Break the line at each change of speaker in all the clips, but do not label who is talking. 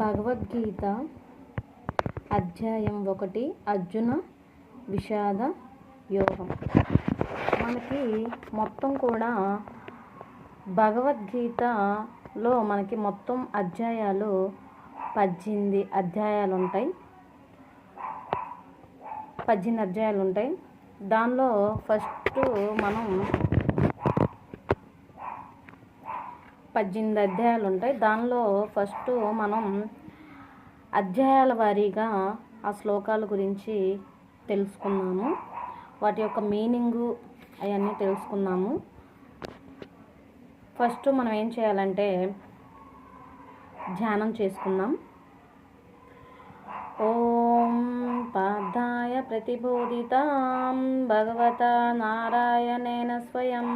భగవద్గీత అధ్యాయం ఒకటి అర్జున విషాద యోగం. మనకి మొత్తం కూడా భగవద్గీతలో మనకి మొత్తం అధ్యాయాలు పద్దెనిమిది అధ్యాయాలు ఉంటాయి పద్దెనిమిది అధ్యాయాలు ఉంటాయి దానిలో ఫస్ట్ మనం పద్దెనిమిది అధ్యాయాలు ఉంటాయి దానిలో ఫస్ట్ మనం అధ్యాయాల వారీగా ఆ శ్లోకాల గురించి తెలుసుకున్నాము. వాటి యొక్క మీనింగు అవన్నీ తెలుసుకున్నాము. ఫస్ట్ మనం ఏం చేయాలంటే ధ్యానం చేసుకుందాం. ఓం పాదాయ ప్రతిబోధితాం భగవత నారాయణేన స్వయం.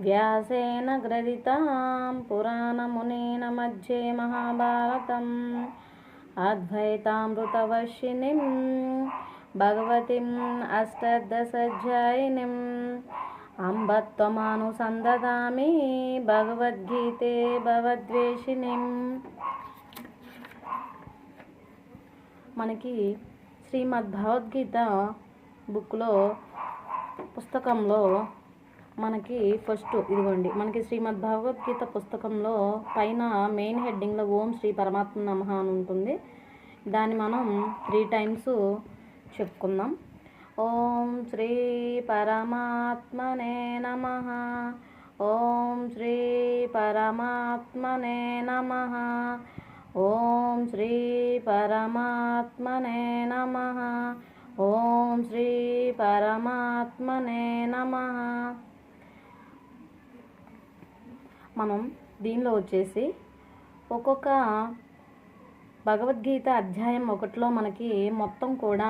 వ్యాసేన గ్రథితాం పురాణమునేన మధ్యే మహాభారతం. అద్వైతామృతవర్షిణిం భగవతిం అష్టదశాధ్యాయినిం. అంబత్వమానుసందదామి భగవద్గీతే భవద్వేషిణిం. మనకి శ్రీమద్ భగవద్గీత బుక్లో పుస్తకంలో మనకి ఫస్ట్ ఇదిగోండి మనకి శ్రీమద్ భగవద్గీత పుస్తకంలో పైన మెయిన్ హెడ్డింగ్లో ఓం శ్రీ పరమాత్మ నమ అని ఉంటుంది. దాన్ని మనం త్రీ టైమ్స్ చెప్పుకుందాం. ఓం శ్రీ పరమాత్మనే నమ. ఓం శ్రీ పరమాత్మనే నమ. ఓం శ్రీ పరమాత్మనే నమ. ఓం శ్రీ పరమాత్మనే నమ. మనం దీనిలో వచ్చేసి ఒక్కొక్క భగవద్గీత అధ్యాయం ఒకటిలో మనకి మొత్తం కూడా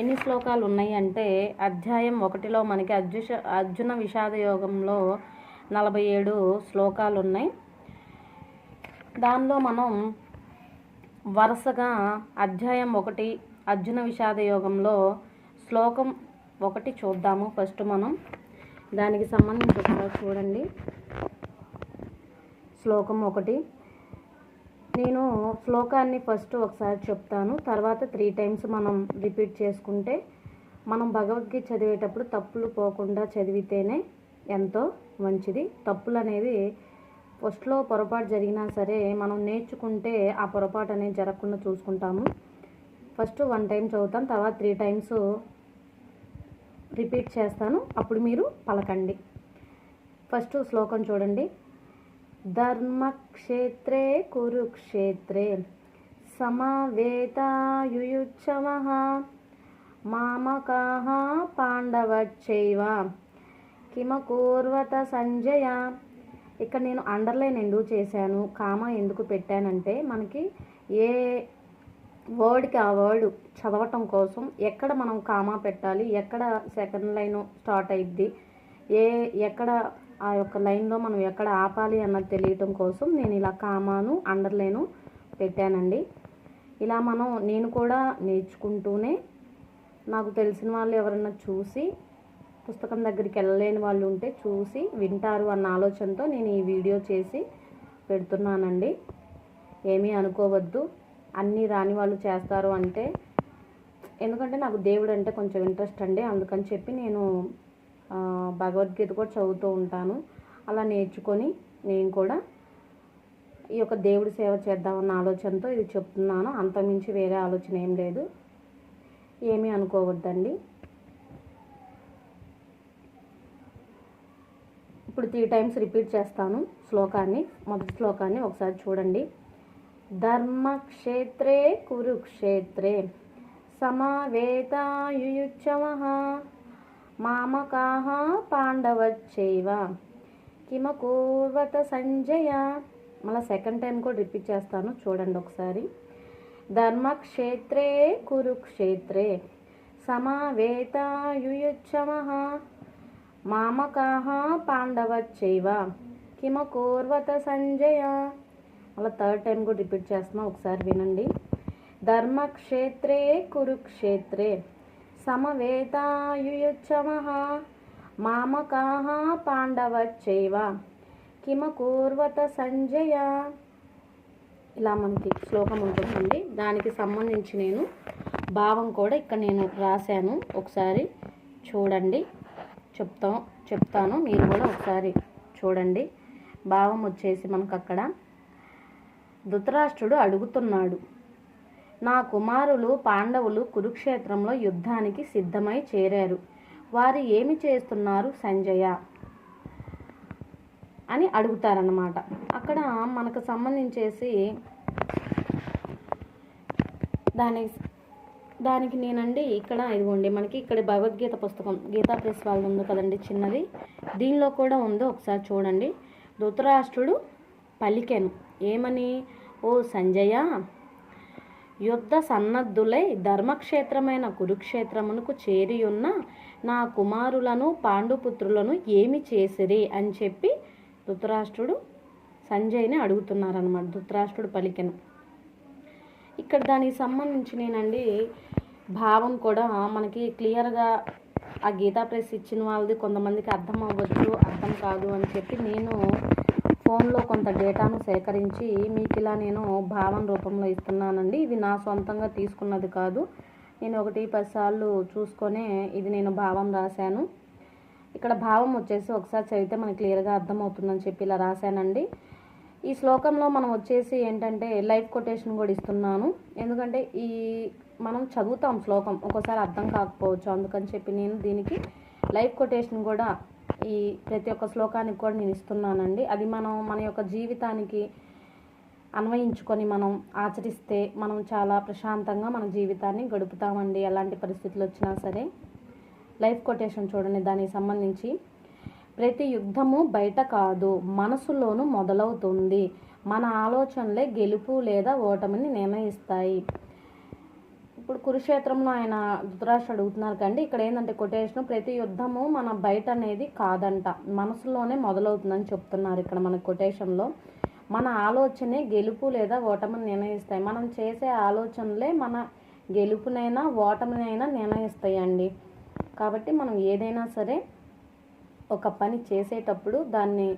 ఎన్ని శ్లోకాలు ఉన్నాయి అంటే అధ్యాయం ఒకటిలో మనకి అర్జుష అర్జున విషాద యోగంలో నలభై ఏడు శ్లోకాలు ఉన్నాయి. దానిలో మనం వరుసగా అధ్యాయం ఒకటి అర్జున విషాద యోగంలో శ్లోకం ఒకటి చూద్దాము ఫస్ట్ మనం. దానికి సంబంధించి చూడండి. శ్లోకం ఒకటి. నేను శ్లోకాన్ని ఫస్ట్ ఒకసారి చెప్తాను తర్వాత త్రీ టైమ్స్ మనం రిపీట్ చేసుకుంటే మనం భగవద్గీత చదివేటప్పుడు తప్పులు పోకుండా చదివితేనే ఎంతో మంచిది. తప్పులు అనేది ఫస్ట్లో పొరపాటు జరిగినా సరే మనం నేర్చుకుంటే ఆ పొరపాటు అనేది జరగకుండా చూసుకుంటాము. ఫస్ట్ వన్ టైం చదువుతాను తర్వాత త్రీ టైమ్స్ రిపీట్ చేస్తాను. అప్పుడు మీరు పలకండి. ఫస్ట్ శ్లోకం చూడండి. ధర్మక్షేత్రే కురుక్షేత్రే సమవేతాయుయుత్సవ మామకాः పాండవచ్చైవ కిమకూర్వత సంజయ ఇక్కడ నేను అండర్లైన్ ఎందుకు చేశాను? కామా ఎందుకు పెట్టానంటే మనకి ఏ వర్డ్కి ఆ వర్డ్ చదవటం కోసం ఎక్కడ మనం కామా పెట్టాలి ఎక్కడ సెకండ్ లైన్ స్టార్ట్ అయ్యిద్ది ఏ ఎక్కడ ఆ యొక్క లైన్లో మనం ఎక్కడ ఆపాలి అన్నది తెలియటం కోసం నేను ఇలా కామాను అండర్లైను పెట్టానండి. ఇలా మనం నేను కూడా నేర్చుకుంటూనే నాకు తెలిసిన వాళ్ళు ఎవరన్నా చూసి పుస్తకం దగ్గరికి వెళ్ళలేని వాళ్ళు ఉంటే చూసి వింటారు అన్న ఆలోచనతో నేను ఈ వీడియో చేసి పెడుతున్నానండి. ఏమీ అనుకోవద్దు. అన్నీ రాని వాళ్ళు చేస్తారు అంటే ఎందుకంటే నాకు దేవుడు అంటే కొంచెం ఇంట్రెస్ట్ అండి. అందుకని చెప్పి నేను భగవద్గీత కూడా చదువుతూ ఉంటాను. అలా నేర్చుకొని నేను కూడా ఈ యొక్క దేవుడి సేవ చేద్దామన్న ఆలోచనతో ఇది చెప్తున్నాను. అంతమించి వేరే ఆలోచన ఏం లేదు. ఏమీ అనుకోవద్దండి. ఇప్పుడు త్రీ టైమ్స్ రిపీట్ చేస్తాను శ్లోకాన్ని. మొదటి శ్లోకాన్ని ఒకసారి చూడండి. ధర్మక్షేత్రే కురుక్షేత్రే. సమవేతాయుయుత్సవ మామకాः పాండవచ్చైవ. కిమకూర్వత సంజయ. మళ్ళీ సెకండ్ టైం కూడా రిపీట్ చేస్తాను చూడండి ఒకసారి. ధర్మక్షేత్రే కురుక్షేత్రే. సమవేతాయుయుత్సవ మామకాः పాండవచ్చైవ. కిమకూర్వత సంజయ. అలా థర్డ్ టైం కూడా రిపీట్ చేస్తున్నాం ఒకసారి వినండి. ధర్మక్షేత్రే కురుక్షేత్రే. సమవేతాయుయుత్సవ మామకాः పాండవచ్చైవ. కిమకూర్వత సంజయ. ఇలా మనకి శ్లోకం ఉంటుందండి. దానికి సంబంధించి నేను భావం కూడా ఇక్కడ నేను రాశాను. ఒకసారి చూడండి. చెప్తాం చెప్తాను. మీరు కూడా ఒకసారి చూడండి. భావం వచ్చేసి మనకు అక్కడ ధృతరాష్ట్రుడు అడుగుతున్నాడు. నా కుమారులు పాండవులు కురుక్షేత్రంలో యుద్ధానికి సిద్ధమై చేరారు. వారు ఏమి చేస్తున్నారు సంజయ? అని అడుగుతారన్నమాట. అక్కడ మనకు సంబంధించేసి దాని దానికి నేనండి ఇక్కడ ఇదిగోండి మనకి ఇక్కడ భగవద్గీత పుస్తకం గీతా ప్రెస్ వాళ్ళు ఉంది కదండి చిన్నది. దీనిలో కూడా ఉంది ఒకసారి చూడండి. ధృతరాష్ట్రుడు పలికెను. ఏమని? ఓ సంజయ యుద్ధ సన్నద్ధులై ధర్మక్షేత్రమైన కురుక్షేత్రమునకు చేరియున్న నా కుమారులను పాండుపుత్రులను ఏమి చేసిరి? అని చెప్పి ధృతరాష్ట్రుడు సంజయ్ని అడుగుతున్నారనమాట ధృతరాష్ట్రుడు పలికెను. ఇక్కడ దానికి సంబంధించి నేనండి భావం కూడా మనకి క్లియర్గా ఆ గీతా ప్రెస్ ఇచ్చిన వాళ్ళది కొంతమందికి అర్థం అవ్వచ్చు అర్థం కాదు అని చెప్పి నేను ఫోన్లో కొంత డేటాను సేకరించి మీకు ఇలా నేను భావం రూపంలో ఇస్తున్నానండి. ఇది నా సొంతంగా తీసుకున్నది కాదు. నేను ఒకటి పదిసార్లు చూసుకొనే ఇది నేను భావం రాశాను. ఇక్కడ భావం వచ్చేసి ఒకసారి చదివితే మనకి క్లియర్గా అర్థమవుతుందని చెప్పి ఇలా రాశానండి. ఈ శ్లోకంలో మనం వచ్చేసి ఏంటంటే లైఫ్ కొటేషన్ కూడా ఇస్తున్నాను. ఎందుకంటే ఈ మనం చదువుతాం శ్లోకం. ఒక్కోసారి అర్థం కాకపోవచ్చు. అందుకని చెప్పి నేను దీనికి లైఫ్ కొటేషన్ కూడా ఈ ప్రతి ఒక్క శ్లోకానికి కూడా నేను ఇస్తున్నానండి. అది మనం మన యొక్క జీవితానికి అన్వయించుకొని మనం ఆచరిస్తే మనం చాలా ప్రశాంతంగా మన జీవితాన్ని గడుపుతామండి. ఎలాంటి పరిస్థితులు వచ్చినా సరే. లైఫ్ కొటేషన్ చూడండి దానికి సంబంధించి. ప్రతి యుద్ధము బయట కాదు మనసులోనూ మొదలవుతుంది. మన ఆలోచనలే గెలుపు లేదా ఓటమిని నిర్ణయిస్తాయి. ఇప్పుడు కురుక్షేత్రంలో ఆయన ధృతరాష్ట్రుడు అడుగుతున్నారు కండి ఇక్కడ ఏంటంటే కొటేషన్ ప్రతి యుద్ధము మన బయట అనేది కాదంట. మనసులోనే మొదలవుతుందని చెప్తున్నారు ఇక్కడ మన కొటేషన్లో మన ఆలోచనే గెలుపు లేదా ఓటమిని నిర్ణయిస్తాయి. మనం చేసే ఆలోచనలే మన గెలుపునైనా ఓటమినైనా నిర్ణయిస్తాయండి. కాబట్టి మనం ఏదైనా సరే ఒక పని చేసేటప్పుడు దాన్ని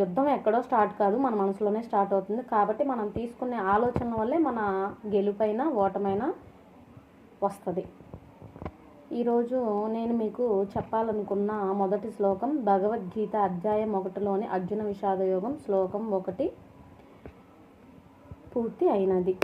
యుద్ధం ఎక్కడో స్టార్ట్ కాదు మన మనసులోనే స్టార్ట్ అవుతుంది. కాబట్టి మనం తీసుకునే ఆలోచన వల్లే మన గెలుపైన ఓటమైనా వస్తుంది. ఈరోజు నేను మీకు చెప్పాలనుకున్న మొదటి శ్లోకం భగవద్గీత అధ్యాయం ఒకటిలోని అర్జున విషాద యోగం శ్లోకం ఒకటి పూర్తి అయినది.